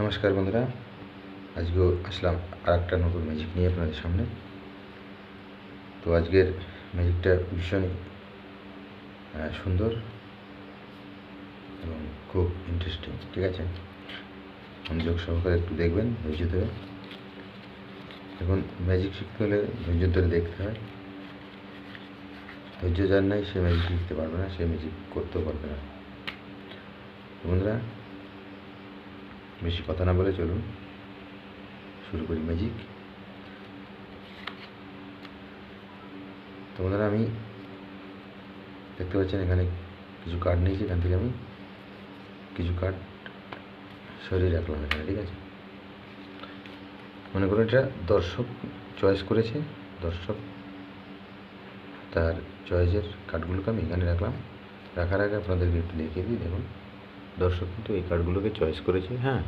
নমস্কার বন্ধুরা, আজকেও আসলাম আর একটা নতুন ম্যাজিক নিয়ে আপনাদের সামনে। তো আজকের ম্যাজিকটা ভীষণই সুন্দর এবং খুব ইন্টারেস্টিং ঠিক আছে? মনোযোগ সহকারে একটু দেখবেন, ধৈর্য ধরে। এখন ম্যাজিক শিখতে হলে ধৈর্য ধরে দেখতে হয়। ধৈর্য যার নাই, সে ম্যাজিক শিখতে পারবে না, সে ম্যাজিক করতেও পারবে না। বন্ধুরা বেশি কথা না বলে চলুন। শুরু করি ম্যাজিক তো বন্ধুরা আমি দেখতে পাচ্ছেন এখানে কিছু কার্ড নিয়েছি, এখান থেকে আমি কিছু কার্ড সরিয়ে রাখলাম এখানে, ঠিক আছে? মনে করুন এটা দর্শক চয়েস করেছে, দর্শক তার চয়েসের কার্ডগুলোকে আমি এখানে রাখলাম। রাখার আগে আপনাদেরকে একটু দেখিয়ে দিই, দেখুন। দর্শক কিন্তু এই কার্ডগুলোকে চয়েস করেছে হ্যাঁ।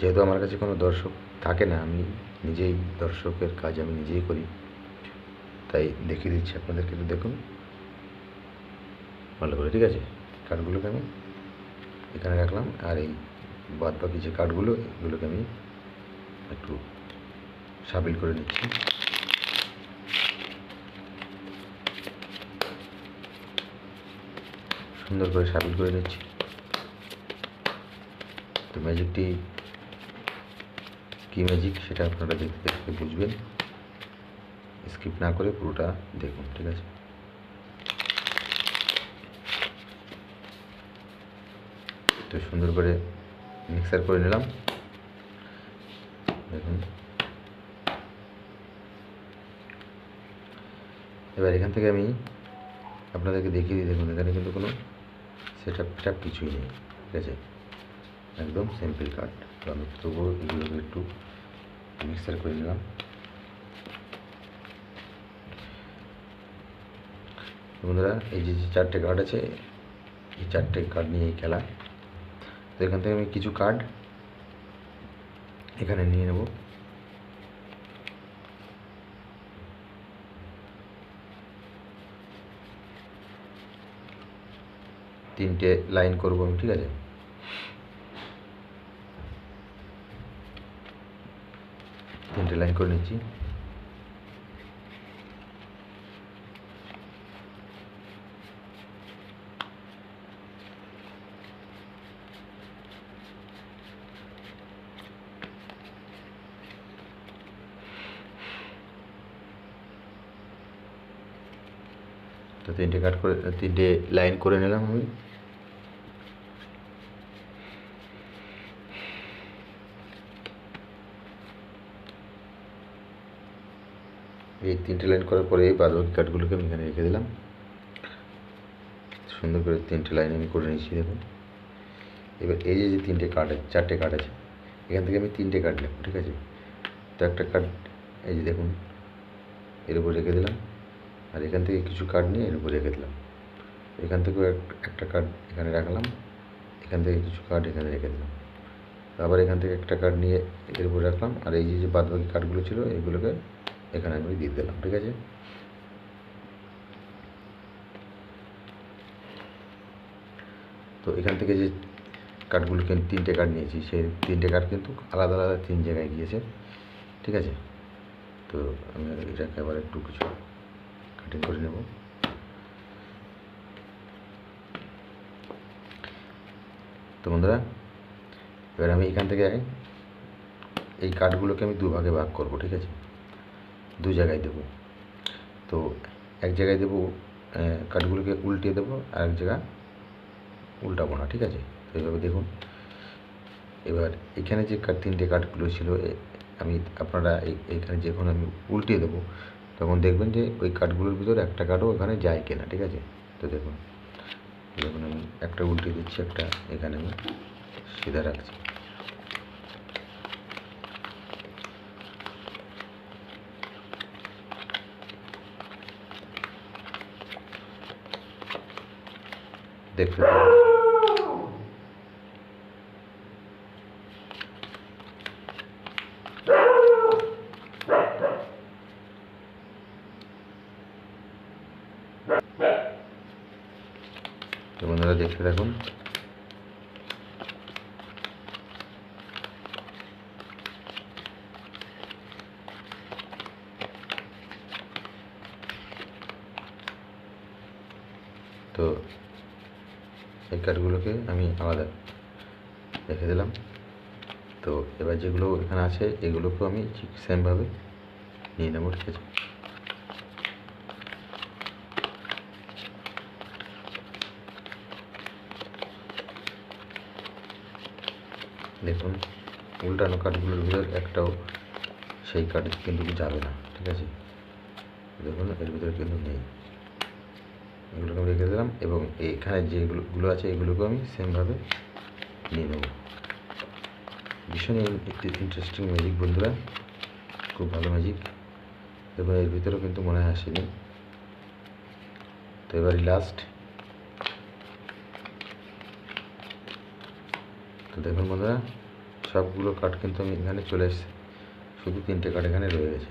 যেহেতু আমার কাছে কোনো দর্শক থাকে না, আমি নিজেই দর্শকের কাজ আমি নিজেই করি। তাই দেখিয়ে দিচ্ছি আপনাদেরকে, একটু দেখুন। ভালো করে, ঠিক আছে? কার্ডগুলোকে আমি এখানে রাখলাম, আর এই বাদ বাকি যে কার্ডগুলো, এগুলোকে আমি একটু সাবিল করে নিচ্ছি। সুন্দর করে সাবিল করে নিচ্ছি। তো ম্যাজিকটি কী ম্যাজিক সেটা আপনারা দেখতে দেখতে বুঝবেন। স্কিপ না করে পুরোটা দেখুন, ঠিক আছে? তো সুন্দর করে মিক্সার করে নিলাম। দেখুন। এবার এখান থেকে আমি আপনাদেরকে দেখিয়ে দিই, দেখুন, এখানে কিন্তু কোনো সেট আপ কিছুই নেই, ঠিক আছে? একদম সিম্পল কাট তো আমি তবুও এগুলোকে একটু মিক্সার করে নিলাম। বন্ধুরা, এই যে চারটে কার্ড আছে, এই চারটে কার্ড নিয়ে খেলা। তো এখান থেকে আমি কিছু কার্ড এখানে নিয়ে নেব। তিনটে লাইন করব আমি, ঠিক আছে? তিনটে লাইন করে নিচ্ছি। তিনটে কাট করে তিনটে লাইন করে নিলাম আমি। তিনটে লাইন করার পরে এই বাদবাকি কাঠগুলোকে আমি এখানে রেখে দিলাম। সুন্দর করে তিনটে লাইন আমি করে নিয়েছি দেখুন। এবার এই যে যে তিনটে কার্ড আছে, চারটে কার্ড আছে, এখান থেকে আমি তিনটে কার্ড নেব, ঠিক আছে? তো একটা কার্ড, এই যে দেখুন, এর উপর রেখে দিলাম। আর এখান থেকে কিছু কার্ড নিয়ে এর উপর রেখে দিলাম। এখান থেকেও এক- একটা কার্ড এখানে রাখলাম, এখান থেকে কিছু কার্ড এখানে রেখে দিলাম। আবার এখান থেকে একটা কার্ড নিয়ে এর উপর রাখলাম। আর এই যে যে বাদবাকি কার্ডগুলো ছিল, এগুলোকে এখানে আমি দিয়ে দিলাম, ঠিক আছে? তো এখান থেকে যে কার্ডগুলোকে তিনটে কার্ড নিয়েছি, সেই তিনটে কার্ড কিন্তু আলাদা আলাদা তিন জায়গায় গিয়েছে, ঠিক আছে? তো আমি এটাকে আবার একটু কিছু কাটিং করে নেব। তো বন্ধুরা, এবার আমি এখান থেকে এই কার্ডগুলোকে আমি দু ভাগে ভাগ করব, ঠিক আছে? দু জায়গায় দেবো। তো এক জায়গায় দেবো কাঠগুলোকে উল্টিয়ে দেবো আর এক জায়গা উল্টাবো না, ঠিক আছে? তো এইভাবে দেখুন। এবার এখানে যে কাঠ, তিনটে কাঠগুলো ছিল আমি আপনারা এই এইখানে যখন আমি উল্টিয়ে দেবো, তখন দেখবেন যে ওই কাঠগুলোর ভিতরে একটা কাঠও ওখানে যায় কিনা, ঠিক আছে? তো দেখুন দেখুন আমি একটা উল্টিয়ে দিচ্ছি, একটা এখানে আমি সিধা রাখছি। দেখতে পাবেন বন্ধুরা দেখতে থাকুন। তো এই কার্ডগুলোকে আমি আলাদা রেখে দিলাম। তো এবার যেগুলো এখানে আছে, এগুলোকেও আমি ঠিক সেমভাবে নিয়ে নেব, ঠিক আছে? দেখুন, উল্টানো কার্ডগুলোর ভিতর একটাও সেই কার্ড কিন্তু যাবে না, ঠিক আছে? দেখুন, এর ভিতরে কিন্তু নেই। এগুলোকে আমি রেখে দিলাম এবং এখানে যেগুলো আছে এগুলোকে আমি সেমভাবে নিয়ে নেব। ভীষণ একটি ইন্টারেস্টিং ম্যাজিক বন্ধুরা, খুব ভালো ম্যাজিক এবং এর ভিতরেও কিন্তু মনে হয় আসেনি। তো এবারই লাস্ট তো দেখুন বন্ধুরা, সবগুলো কাঠ কিন্তু আমি এখানে চলে এসেছে। শুধু তিনটে কাঠ এখানে রয়ে গেছে।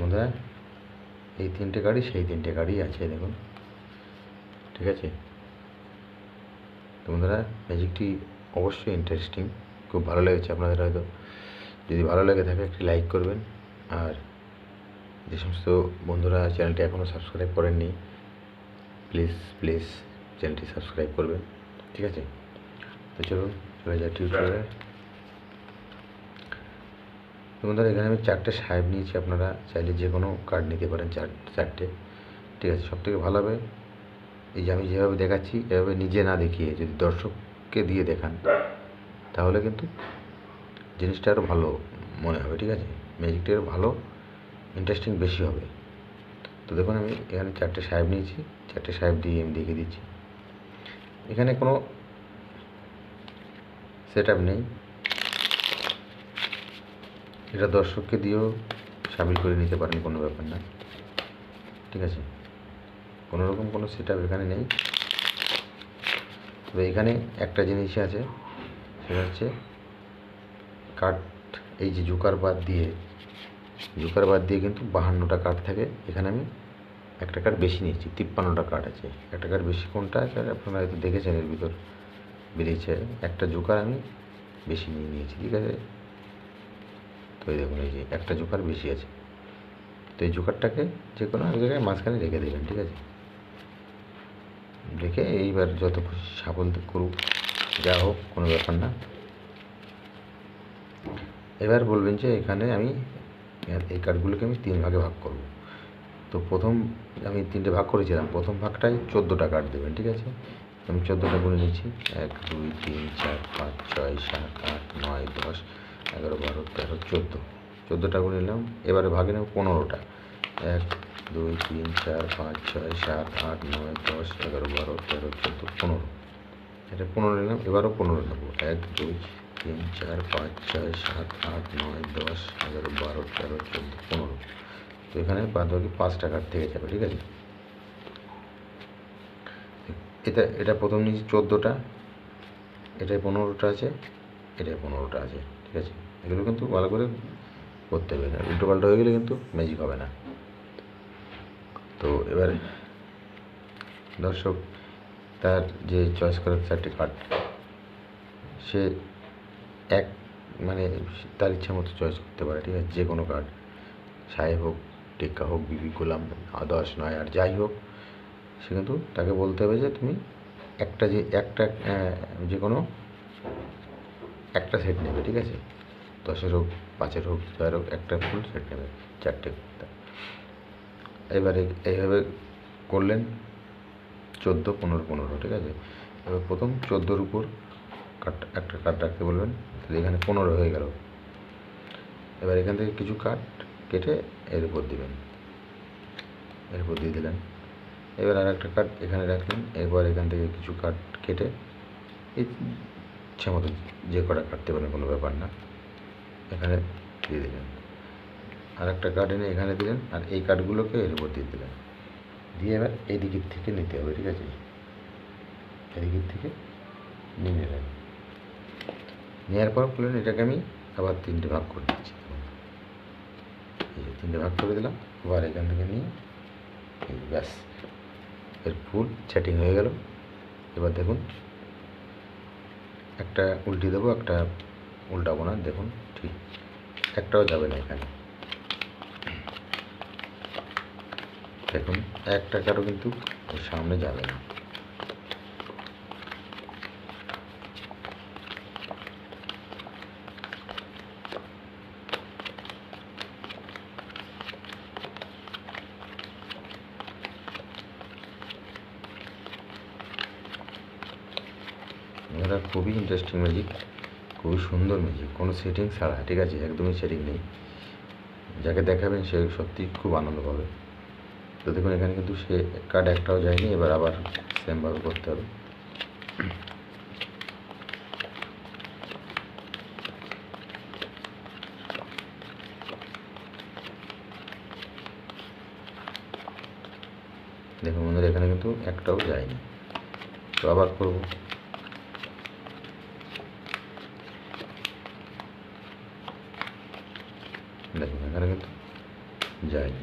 বন্ধুরা এই তিনটে গাড়ি, সেই তিনটে গাড়ি আছে, দেখুন। ঠিক আছে? বন্ধুরা, ম্যাজিকটি অবশ্যই ইন্টারেস্টিং খুব ভালো লেগেছে আপনাদের হয়তো। যদি ভালো লেগে থাকে, একটি লাইক করবেন। আর যে সমস্ত বন্ধুরা চ্যানেলটি এখনও সাবস্ক্রাইব করেননি প্লিজ প্লিজ চ্যানেলটি সাবস্ক্রাইব করবেন। ঠিক আছে? তো চলুন, চলে যাই টিউটোরিয়ালে তো বন্ধুরা এখানে আমি চারটে সাহেব নিয়েছি, আপনারা চাইলে যে কোনো কার্ড নিতে পারেন চার, চারটে। ঠিক আছে সব থেকে ভালো হবে এই যে আমি যেভাবে দেখাচ্ছি, এভাবে নিজে না দেখিয়ে, যদি দর্শককে দিয়ে দেখান, তাহলে কিন্তু জিনিসটা আরও ভালো মনে হবে, ঠিক আছে? ম্যাজিকটা আরও ভালো ইন্টারেস্টিং বেশি হবে। তো দেখুন, আমি এখানে চারটে সাহেব নিয়েছি, চারটে সাহেব দিয়ে আমি দেখিয়ে দিচ্ছি। এখানে কোনো সেট নেই। এটা দর্শককে দিয়েও সামিল করে নিতে পারেন, কোনো ব্যাপার না। ঠিক আছে? কোনো রকম কোনো সেট এখানে নেই। তবে এখানে একটা জিনিস আছে, সেটা হচ্ছে কাঠ এই যে জুকার বাদ দিয়ে, জুকার বাদ দিয়ে কিন্তু বাহান্নটা কাঠ থাকে। এখানে আমি একটা কাঠ বেশি নিয়েছি, তিপ্পান্নটা কাঠ আছে। একটা কাঠ বেশি কোনটা? আছে আপনারা হয়তো দেখেছেন এর ভিতর বেরিয়েছে। একটা জোকার আমি বেশি নিয়ে নিয়েছি, ঠিক আছে? তো এই দেখুন, এই যে একটা জোকার বেশি আছে। তো এই জোকারটাকে যে কোনো এক জায়গায় মাঝখানে রেখে দেবেন, ঠিক আছে? রেখে এইবার যত খুশি সাফল করুক, যা হোক, কোনো ব্যাপার না। এবার বলবেন যে এখানে আমি, এই কার্ডগুলোকে আমি তিন ভাগে ভাগ করব। তো প্রথম আমি তিনটে ভাগ করেছিলাম, প্রথম ভাগটাই চোদ্দোটা কার্ড দেবেন, ঠিক আছে? আমি চোদ্দোটা গুনে নিচ্ছি, এক, দুই, তিন, চার, পাঁচ, ছয়, সাত, আট, নয়, দশ এগারো, বারো, তেরো, চোদ্দ। চোদ্দোটা গুনে নিলাম। এবারে ভাগে নেব পনেরোটা। এক, দুই, তিন, চার, পাঁচ, ছয়, সাত, আট, নয়, দশ, এগারো, বারো, তেরো, চোদ্দ, পনেরো। এটা পনেরো নিলাম, এবারও পনেরো নেব। এক, দুই, তিন, চার, পাঁচ, ছয়, সাত, আট, নয়, দশ, এগারো, বারো, তেরো, চোদ্দ, পনেরো। তো এখানে বাদ বাকি পাঁচটা কার্ড থেকে যাবে, ঠিক আছে? এটা এটা প্রথম নিয়েছি চোদ্দোটা। এটায় পনেরোটা আছে এটায় পনেরোটা আছে। ঠিক আছে? এগুলো কিন্তু ভালো করে করতে হবে না। উল্টো পাল্টা হয়ে গেলে কিন্তু ম্যাজিক হবে না। তো এবার দর্শক, তার যে চয়েস করার চারটি কার্ড সে এক মানে তার ইচ্ছা মতো চয়েস করতে পারে, ঠিক আছে? যে কোনো কার্ড সাহেব হোক, টেক্কা হোক বিবি গোলাম দশ নয় আর যাই হোক, সে কিন্তু তাকে বলতে হবে যে তুমি একটা যে একটা যে কোনো একটা সেট নেবে, ঠিক আছে? দশের হোক, পাঁচের হোক, ছয়ের হোক, একটা ফুল সেট নেবে, চারটে কুর্তা এবারে এইভাবে করলেন চোদ্দ, পনেরো পনেরো, ঠিক আছে? এবার প্রথম চোদ্দোর উপর কার্ড একটা কার্ড রাখতে বলবেন, তাহলে এখানে পনেরো হয়ে গেল। এবার এখান থেকে কিছু কার্ড কেটে এর উপর দিবেন। এর উপর দিয়ে দিলেন। এবার আর একটা কার্ড এখানে রাখলেন এবার এখান থেকে কিছু কেটে এই ইচ্ছা মতো যে কটা কাটতে পারেন, কোনো ব্যাপার না। এখানে দিয়ে দিলেন। আর একটা কার্ড এনে এখানে দিলেন আর এই কার্ডগুলোকে এর উপর দিয়ে দিলেন। দিয়ে এবার এই দিকের থেকে নিতে হবে, ঠিক আছে? এদিকের থেকে নিয়ে নিলেন। নেওয়ার পর বললেন, এটাকে আমি আবার তিনটে ভাগ করে দিচ্ছি। এই যে তিনটে ভাগ করে দিলাম, আবার এখান থেকে নিয়ে এই ব্যাস, এর ফুল সেটিং হয়ে গেল। এবার দেখুন একটা উল্টি দেবো, একটা উল্টাবো না, দেখুন ঠিক। একটাও যাবে না এখানে। দেখুন এক টাকারও কিন্তু সামনে যাবে না। এটা খুবই ইন্টারেস্টিং ম্যাজিক খুবই সুন্দর ম্যাজিক কোনো সেটিং ছাড়া, ঠিক আছে? একদমই সেটিং নেই। যাকে দেখাবেন সে সত্যি খুব আনন্দ পাবে। তো দেখুন, এখানে কিন্তু সে কার্ড একটাও যায়নি, এবার আবার সেমভাবে করতে হবে। দেখুন বন্ধুরা, এখানে কিন্তু একটাও যায়নি। তো আবার করব দেখুন এখানে কিন্তু যায়নি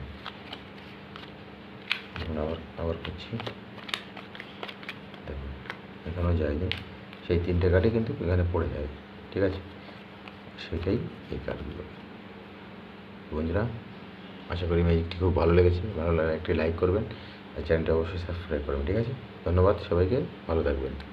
আবার আবার করছি। দেখুন, এখানেও যায়নি। সেই তিনটে কার্ডই কিন্তু এখানে পড়ে যাবে ঠিক আছে? সেটাই এই কার্ডগুলো বন্ধুরা, আশা করি ম্যাজিকটি খুব ভালো লেগেছে। ভালো লাগলে একটি লাইক করবেন, আর চ্যানেলটা অবশ্যই সাবস্ক্রাইব করবেন, ঠিক আছে? ধন্যবাদ সবাইকে, ভালো থাকবেন।